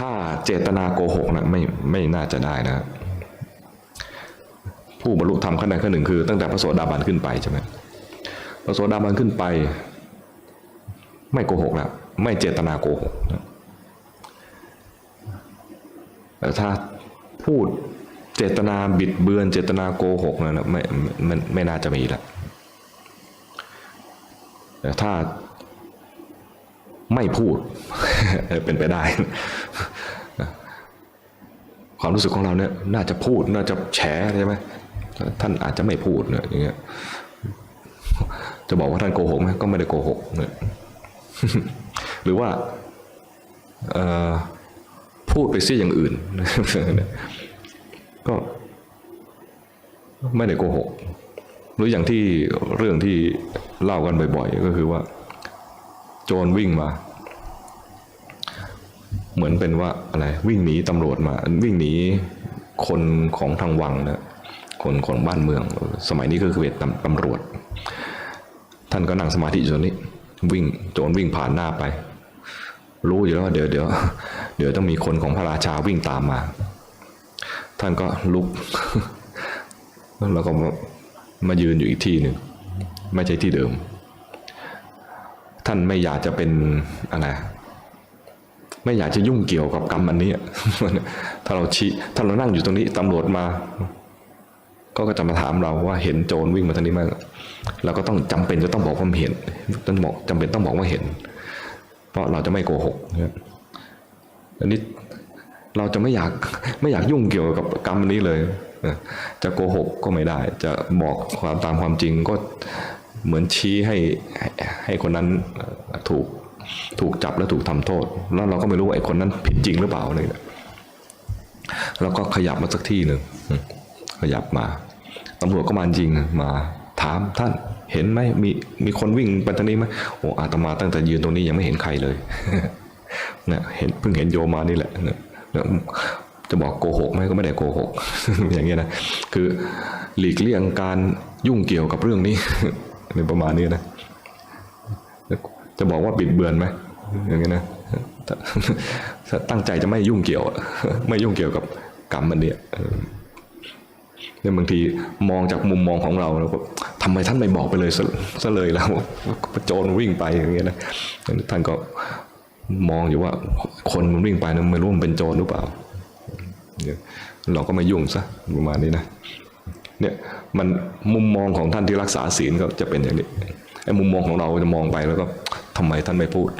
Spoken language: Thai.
ถ้าเจตนาโกหกนะไม่ไม่น่าจะได้นะ ผู้บรรลุธรรมขั้นใดขั้นหนึ่งคือตั้งแต่พระโสดาบันขึ้นไปใช่ไหมพระโสดาบันขึ้นไป ไม่โกหกแล้วไม่เจตนาโกหกนะแต่ถ้าพูดเจตนาบิดเบือน เจตนาโกหกนะไม่ไม่ไม่น่าจะมีแล้วแต่ถ้า ไม่พูด เป็นไปได้ ความรู้สึกของเราเนี่ย น่าจะพูด น่าจะแฉใช่ไหมท่านอาจจะไม่พูดเนี่ยอย่างเงี้ย จะบอกว่าท่านโกหกไหมก็ไม่ได้โกหกเนี่ยหรือว่าพูดไปซิอย่างอื่น ก็ไม่ได้โกหก หรืออย่างที่เรื่องที่เล่ากันบ่อย ๆ ก็คือว่า โจรวิ่งมา เหมือนเป็นว่าอะไรวิ่งหนีตำรวจมา วิ่งหนีคนของทางวังนะคนของบ้านเมือง สมัยนี้ก็คือเป็นตำตำรวจ ท่านก็นั่งสมาธิอยู่ตรงนี้ วิ่งโจรวิ่งผ่านหน้าไป รู้อยู่แล้วว่าเดี๋ยวเดี๋ยวเดี๋ยวต้องมีคนของพระราชาวิ่งตามมา ท่านก็ลุก แล้วก็มามายืนอยู่อีกที่หนึ่งไม่ใช่ที่เดิม ท่านไม่อยากจะเป็นอะไรไม่อยากจะยุ่งเกี่ยวกับกรรมอันนี้ ถ้าเราชี้ถ้าเรานั่งอยู่ตรงนี้ตำรวจมา ก็จะมาถามเราว่าเห็นโจรวิ่งมาทางนี้ไหมเราก็ต้องจำเป็นจะต้องบอกว่าเห็นต้องบอกจำเป็นต้องบอกว่าเห็น เพราะเราจะไม่โกหกอันนี้เราจะไม่อยากไม่อยากยุ่งเกี่ยวกับกรรมอันนี้เลย จะโกหกก็ไม่ได้ จะบอกความตามความจริงก็ เหมือนชี้ให้ให้คนนั้นถูกถูกจับและถูกทำโทษ แล้วเราก็ไม่รู้ว่าไอ้คนนั้นผิดจริงหรือเปล่าเลยนะแล้วก็ขยับมาสักที่หนึ่งขยับมาตำรวจก็มาจริงมาถามท่านเห็นไหมมีมีคนวิ่งไปทางนี้ไหมโอ้อาตมาตั้งแต่ยืนตรงนี้ยังไม่เห็นใครเลยเนี่ยเห็นเพิ่งเห็นโยมานี่แหละเนี่ยจะบอกโกหกไหมก็ไม่ได้โกหกอย่างเงี้ยนะคือหลีกเลี่ยงการยุ่งเกี่ยวกับเรื่องนี้ ในประมาณนี้นะ จะบอกว่าบิดเบือนไหมอย่างเงี้ยนะถ้าตั้งใจจะไม่ยุ่งเกี่ยว ไม่ยุ่งเกี่ยวกับกรรมมันเนี่ยเนี่ยบางทีมองจากมุมมองของเราแล้วก็ทำไมท่านไม่บอกไปเลยซะเลยแล้วโจรวิ่งไปอย่างเงี้ยนะท่านก็มองอยู่ว่าคนมันวิ่งไปนะไม่รู้มันเป็นโจรหรือเปล่าเราก็ไม่ยุ่งซะประมาณนี้นะ เนี่ยมันมุมมองของท่านที่รักษาศีลก็จะเป็นอย่างนี้ไอ้มุมมองของเราจะมองไปแล้วก็ทำไมท่านไม่พูด